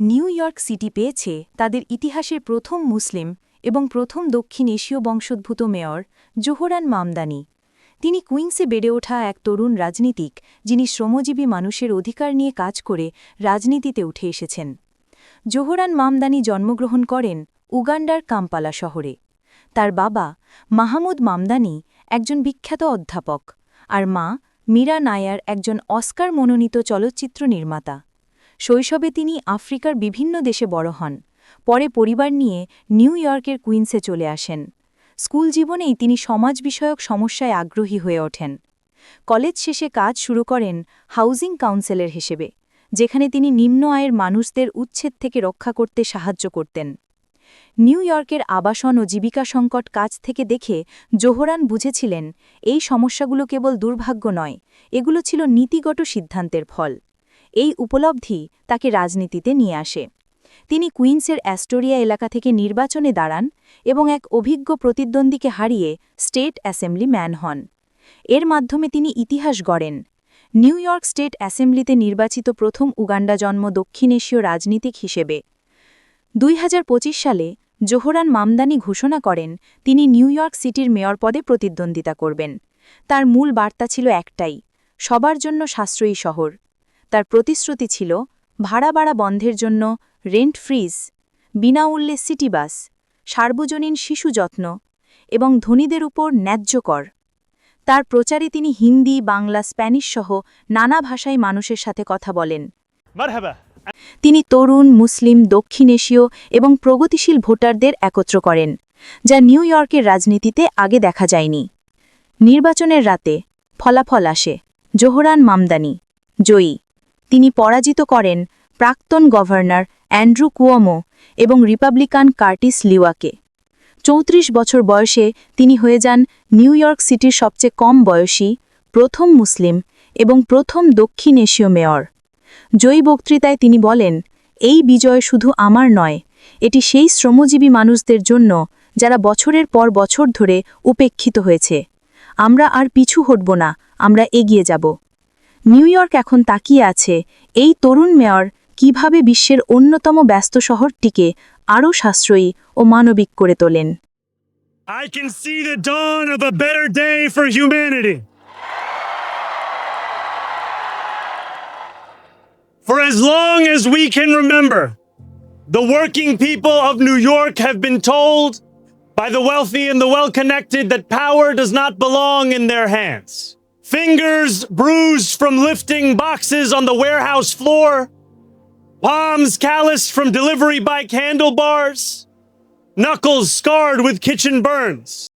New York city পেয়েছে তাদের ইতিহাসের প্রথম মুসলিম এবং প্রথম দক্ষিণ এশীয় বংশোদ্ভূত মেয়র জোহরান মামদানি। তিনি কুইন্সে বেড়ে ওঠা এক তরুণ রাজনীতিক যিনি শ্রমজীবী মানুষের অধিকার নিয়ে কাজ করে রাজনীতিতে উঠে এসেছেন। জোহরান মামদানি জন্মগ্রহণ করেন উগান্ডার কাম্পালা শহরে। তার বাবা মাহমুদ মামদানি একজন বিখ্যাত অধ্যাপক আর মা মীরা নায়ার একজন অস্কার মনোনীত চলচ্চিত্র নির্মাতা। শৈশবে তিনি আফ্রিকার বিভিন্ন দেশে বড় হন। পরে পরিবার নিয়ে নিউ ইয়র্কের কুইন্সে চলে আসেন। স্কুল জীবনেই তিনি সমাজ বিষয়ক সমস্যায় আগ্রহী হয়ে ওঠেন। কলেজ শেষে কাজ শুরু করেন হাউজিং কাউন্সিলের হিসেবে, যেখানে তিনি নিম্ন আয়ের মানুষদের উচ্ছেদ থেকে রক্ষা করতে সাহায্য করতেন। নিউ ইয়র্কের আবাসন ও জীবিকা সংকট কাজ থেকে দেখে জোহরান বুঝেছিলেন, এই সমস্যাগুলো কেবল দুর্ভাগ্য নয়, এগুলো ছিল নীতিগত সিদ্ধান্তের ফল। এই উপলব্ধি তাকে রাজনীতিতে নিয়ে আসে। তিনি কুইন্সের অ্যাস্টোরিয়া এলাকা থেকে নির্বাচনে দাঁড়ান এবং এক অভিজ্ঞ প্রতিদ্বন্দ্বীকে হারিয়ে স্টেট অ্যাসেম্বলি ম্যান হন। এর মাধ্যমে তিনি ইতিহাস গড়েন। নিউ ইয়র্ক স্টেট অ্যাসেম্বলিতে নির্বাচিত প্রথম উগান্ডা জন্ম দক্ষিণ এশীয় রাজনীতিক হিসেবে। দুই হাজার পঁচিশ সালে জোহরান মামদানি ঘোষণা করেন তিনি নিউ ইয়র্ক সিটির মেয়র পদে প্রতিদ্বন্দ্বিতা করবেন। তার মূল বার্তা ছিল একটাই, সবার জন্য সাশ্রয়ী শহর। তার প্রতিশ্রুতি ছিল ভাড়া বাড়া বন্ধের জন্য রেন্ট ফ্রিজ বিনামূল্যে সিটি বাস সার্বজনীন শিশু যত্ন এবং ধনীদের উপর ন্যায্য কর। তার প্রচারে তিনি হিন্দি বাংলা স্প্যানিশ সহ নানা ভাষায় মানুষের সাথে কথা বলেন। তিনি তরুণ মুসলিম দক্ষিণ এশীয় এবং প্রগতিশীল ভোটারদের একত্র করেন যা নিউ ইয়র্কের রাজনীতিতে আগে দেখা যায়নি। নির্বাচনের রাতে ফলাফল আসে জোহরান মামদানি জয়ী। তিনি পরাজিত করেন প্রাক্তন গভর্নর অ্যান্ড্রু কুয়ামো এবং রিপাবলিকান কার্টিস লিওয়াকে। চৌত্রিশ বছর বয়সে তিনি হয়ে যান নিউ ইয়র্ক সিটির সবচেয়ে কম বয়সী, প্রথম মুসলিম এবং প্রথম দক্ষিণ এশীয় মেয়র। জয়ী বক্তৃতায় তিনি বলেন, এই বিজয় শুধু আমার নয়, এটি সেই শ্রমজীবী মানুষদের জন্য যারা বছরের পর বছর ধরে উপেক্ষিত হয়েছে। আমরা আর পিছু হটব না, আমরা এগিয়ে যাব। নিউ ইয়র্ক এখন তাকিয়ে আছে এই তরুণ মেয়র কীভাবে বিশ্বের অন্যতম ব্যস্ত শহরটিকে আরও সাশ্রয়ী ও মানবিক করে তোলেন I can see the dawn of a better day for humanity. For as long as we can remember, the working people of New York have been told by the wealthy and the well connected that power does not belong in their hands. Fingers bruised from lifting boxes on the warehouse floor, palms calloused from delivery bike handlebars, knuckles scarred with kitchen burns.